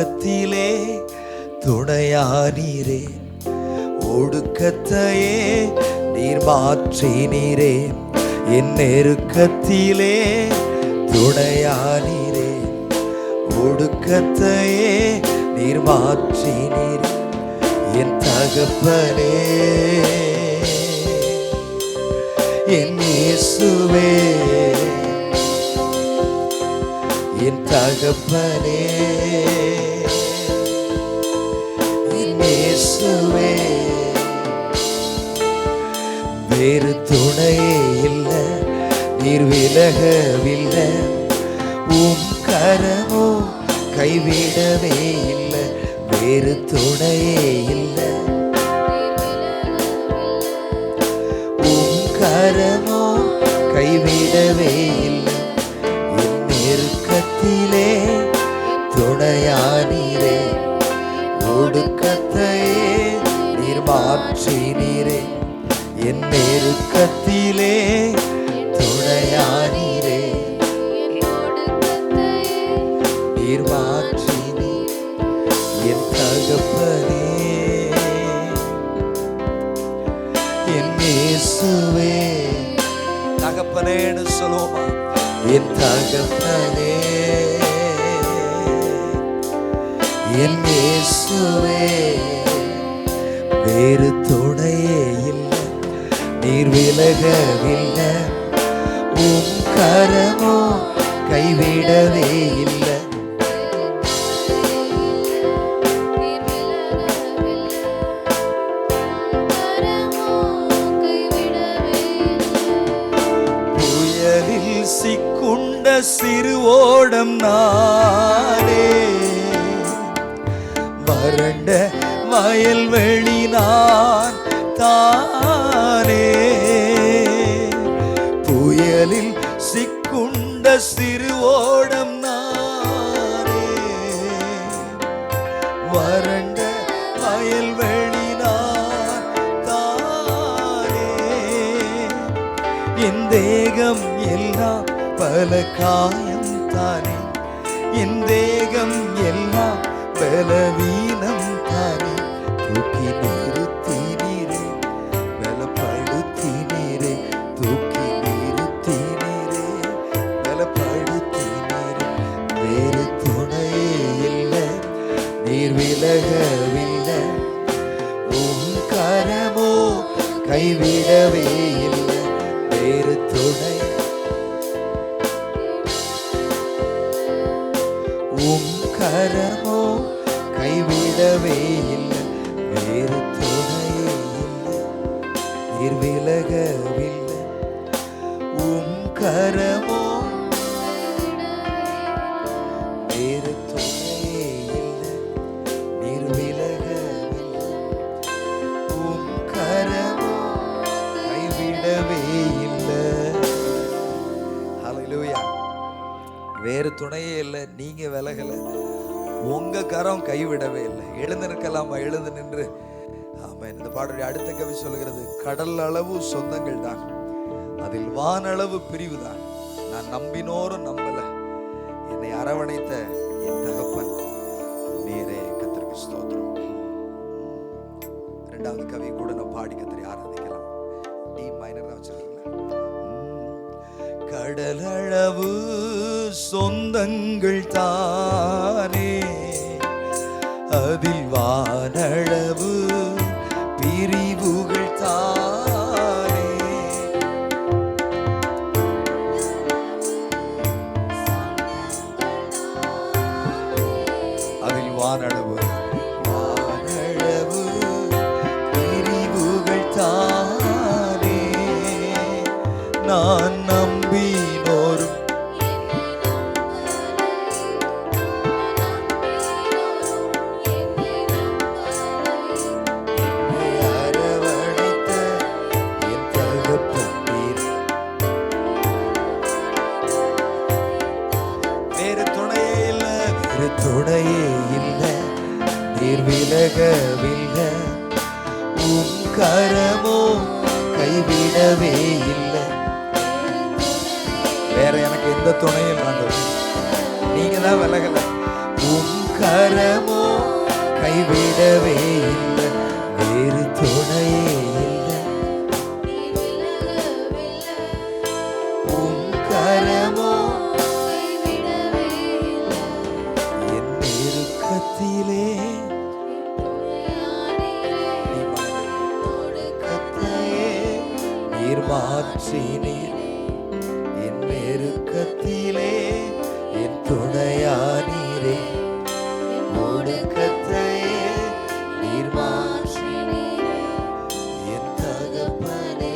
நெருக்கத்திலே துணையானீரே ஒடுக்கத்தையே நீர் மாற்றினீரே என் நெருக்கத்திலே துணையானீரே ஒடுக்கத்தையே நீர் மாற்றினீரே என் தகப்பனே. என் இயேசுவே என் தகப்பனே. இயேசுவே வேறு துணையே இல்லை நீர் விலகவில்லை உம் கரமோ கைவிடவே இல்லை வேறு துணையே இல்லை. உம் கரமோ நீர் என் நெருக்கத்திலே துணையானீரே. நீர் மாற்றினீர். என் தகப்பனே. என் இயேசுவே. தகப்பனேன்னு சொல்லுவோமா? என் தகப்பனே. என் இயேசுவே. வேறு துணையே இல்லை. நீர் விலகவில்லை. உம் கரமோ கைவிடவே இல்லை. சிக்குண்ட சிறு ஓடம் நானே வறண்ட வயல்வெளி நான் தானே துணையே இல்லை நீங்க விலகலை. உங்க கரம் கைவிடவே இல்லை. எழுந்து நிற்கலாமா எழுந்து நின்று. ஆமாம் இந்த பாடலுடைய அடுத்த கவி சொல்கிறது கடல் அளவு சொந்தங்கள் தான். அதில் வானளவு பிரிவு தான். நான் நம்பினோரும் நம்பலை. என்னை அரவணைத்த வானளவு விலகவில்லை உன் கரமோ கைவிடவே இல்லை. வேற எனக்கு எந்த துணையும் ஆண்டவர் நீங்க தான் விலகல. உன் கரமோ கைவிடவே இல்லை. காப்பாற்றினீர் என் நெருக்கத்திலே என் துணையானீரே. ஒடுக்கத்தையே நீர் மாற்றினீர். என் தகப்பனே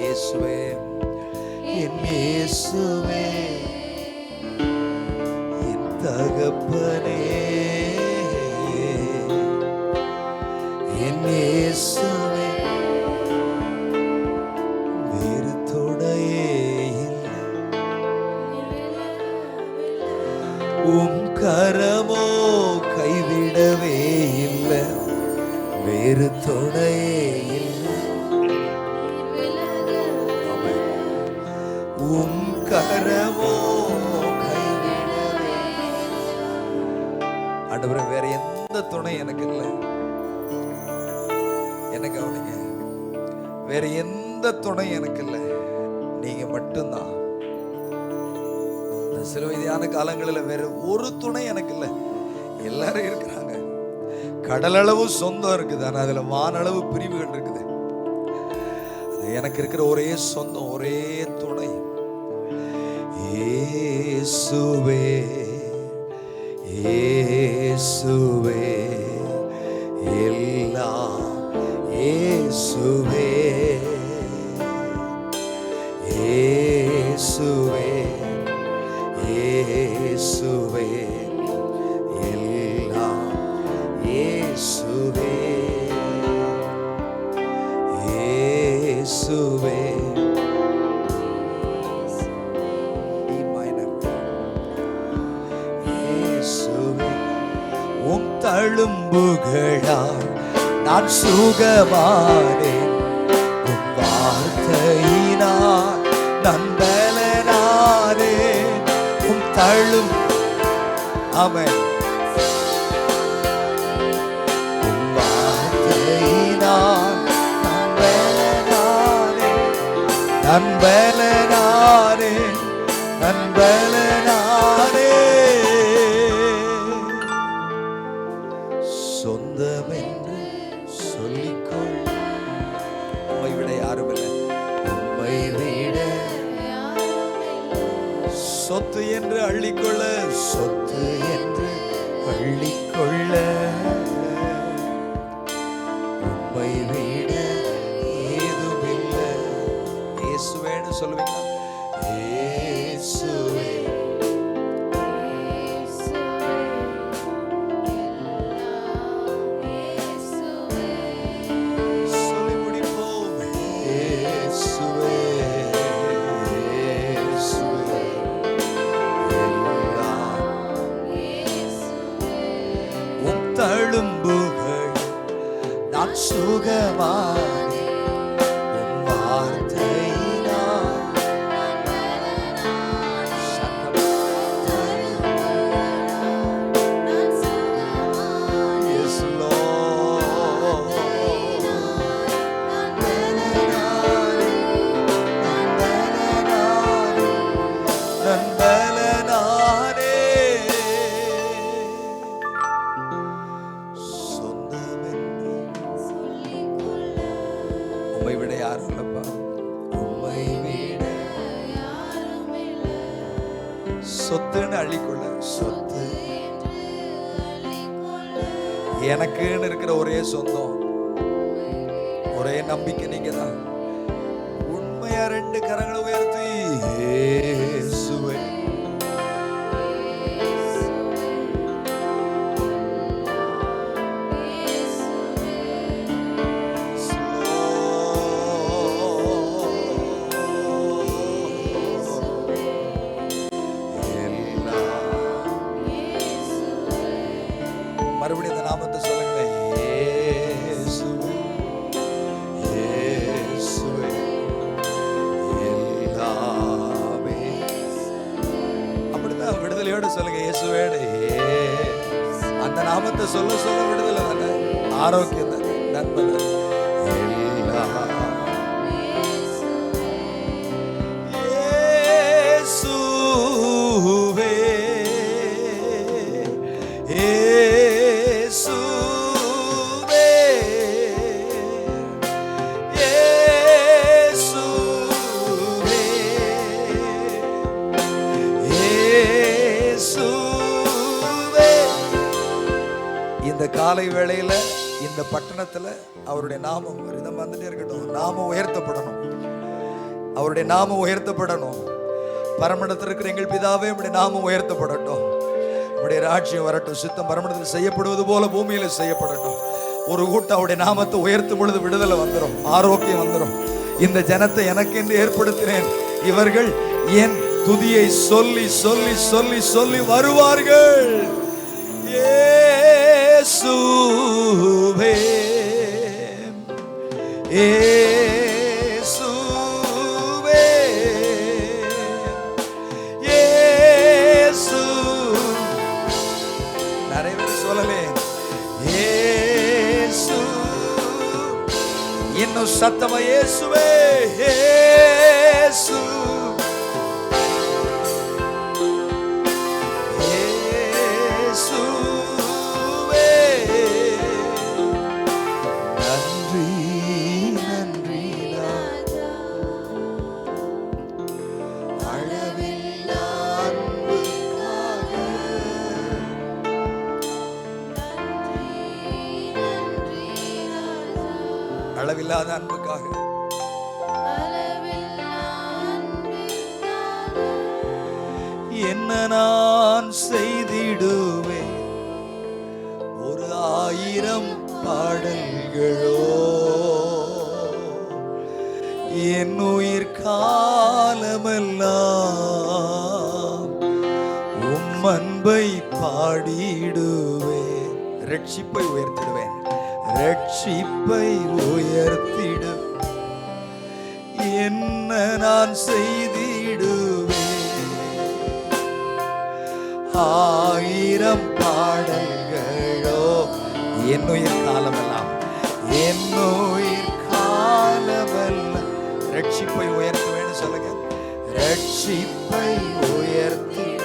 இயேசுவே. என் இயேசுவே. என் தகப்பனே. என் என்ன கவனிங்க? வேற எந்த துணை எனக்கு இல்லை நீங்க மட்டும்தான். இந்த சிறுவயதான காலங்களில் வேற ஒரு துணை எனக்கு இல்லை எல்லாரும் இருக்கிறாங்க. கடலளவு சொந்தம் இருக்குது. ஆனால் அதில் வானளவு பிரிவுகள் இருக்குது. அது எனக்கு இருக்கிற ஒரே சொந்தம் ஒரே துணை. இயேசுவே இயேசுவே சுகமானேன் உம் வார்த்தையினால் நான் பலனானே தழும். அவன் உம் வார்த்தையினால் நான் சொத்து என்று அள்ளிக்கொள்ள சொத்து என்று அள்ளிக்கொள்ள. আমার சொத்து. எனக்குன்னு இருக்கிற ஒரே சொந்தம் ஒரே நம்பிக்கை நீங்க தான் சொல்ல சொல்ல விடுதலை தானே நண்பர்கள். இந்த பட்டணத்துல அவருடைய நாமம் ரிதம் வந்துட்டே இருக்கட்டும். நாமம் உயர்த்தப்படணும். அவருடைய நாமம் உயர்த்தப்படணும். பரமணத்தில் இருக்கிற எங்கள் பிதாவே உடைய நாமம் உயர்த்தப்படட்டும். நம்முடைய ராட்சியம் வரட்டும். சித்தம் பரமணத்தில் செய்யப்படுவது போல பூமியில செய்யப்படட்டும். ஒரு கூட்டம் அவருடைய நாமத்தை உயர்த்தும் பொழுது விடுதலை வந்துடும் ஆரோக்கியம் வந்துடும் இந்த ஜனத்தை எனக்கென்று ஏற்படுத்தினேன். இவர்கள் என் துதியை சொல்லி சொல்லி சொல்லி சொல்லி வருவார்கள். ஏ இயேசுவே இயேசுவே இயேசு நிறைய பேர் சொல்லலே. இயேசு இன்னும் சத்தமா இயேசுவே இயேசு அளவில்லாத அன்புக்காக. என்ன நான் செய்திடுவேன்? ஒரு ஆயிரம் பாடல்களோ? என் உயிர் காலமெல்லாம் உம் அன்பை பாடிடுவேன். ரட்சிப்பை உயர்த்திடுவேன். ரட்சிப்பை உயர்த்திடு. என்ன நான் செய்திடுவேன்? ஆயிரம் பாடல்களோ என்னுயிர் காலமெல்லாம் என்னுயிர் காலமெல்லாம். ரட்சிப்பை உயர்த்துவேன்னு சொல்லுங்க. ரட்சிப்பை உயர்த்தி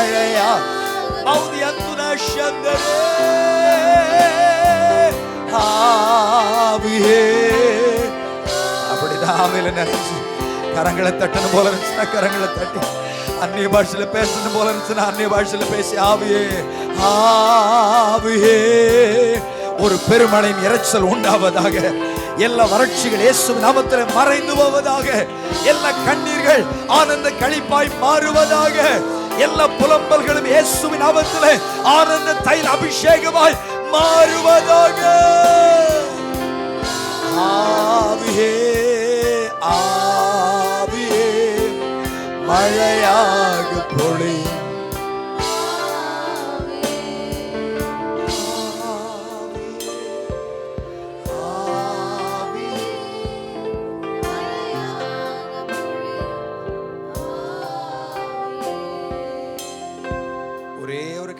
மழையா மௌதியத்துனாஷ் சந்தரே. ஆவியே. அப்படிதான் ஆவியில நினைச்சு கரங்களை தட்டணும் போல இருந்துச்சுன்னா கரங்களை தட்டி அந்நிய பாஷையில பேசணும் போல இருந்துச்சுன்னா அந்நிய பாஷையில பேசி ஆவியே. ஆவியே. ஒரு பெருமழையின் இறைச்சல் உண்டாவதாக எல்லா வறட்சிகள் இயேசு நாமத்தில் மறைந்து போவதாக எல்லா கண்ணீர்கள் ஆனந்த களிப்பாய் மாறுவதாக எல்லா புலம்பல்களும் இயேசுவின் நாமத்தில் ஆனந்த தைல அபிஷேகமாய் மாறுவதாக. ஆவியே ஆவியே மழையாக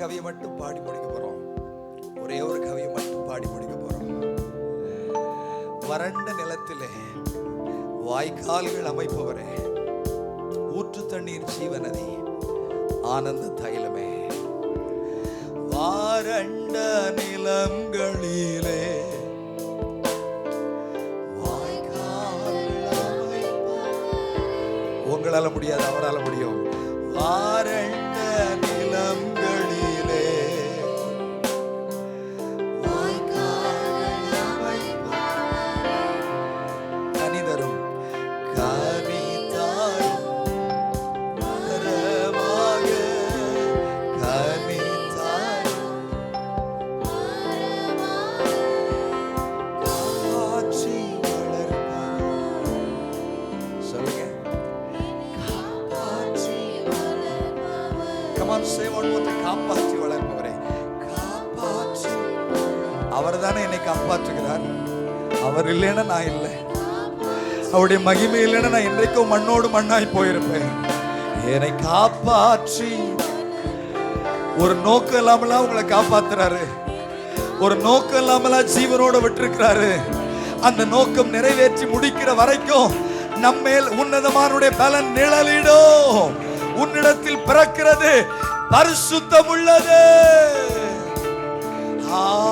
கவியை மட்டும் பாடி முடிக்க போறோம். ஒரே ஒரு கவியை மட்டும் பாடி முடிக்க போறோம். வறண்ட நிலத்திலே வாய்க்கால்கள் அமைப்பவரே ஊற்று தண்ணீர் ஜீவநதி ஆனந்த தைலமே. வாரண்ட நிலங்களிலே உங்களால முடியாது அவரால முடியும். வாரண்ட அவர் தானே என்னை காப்பாற்றுகிறார். அவர் இல்லைன்னா நான் இல்லை. அவருடைய மகிமை இல்லைன்னா நான் இன்றைக்கும் மண்ணோடு மண்ணாய் போயிருப்பேன். என்னை காப்பாற்றி. ஒரு நோக்கம் இல்லாமலாம் உங்களை காப்பாத்துறாரு. ஒரு நோக்கம் இல்லாமலாம் ஜீவனோட விட்டுருக்கிறாரு. அந்த நோக்கம் நிறைவேற்றி முடிக்கிற வரைக்கும் நம்மேல் உன்னதமானுடைய பலன் நிழலிடும். உன்னிடத்தில் பிறக்கிறது பரிசுத்தம் உள்ளது. ஆ.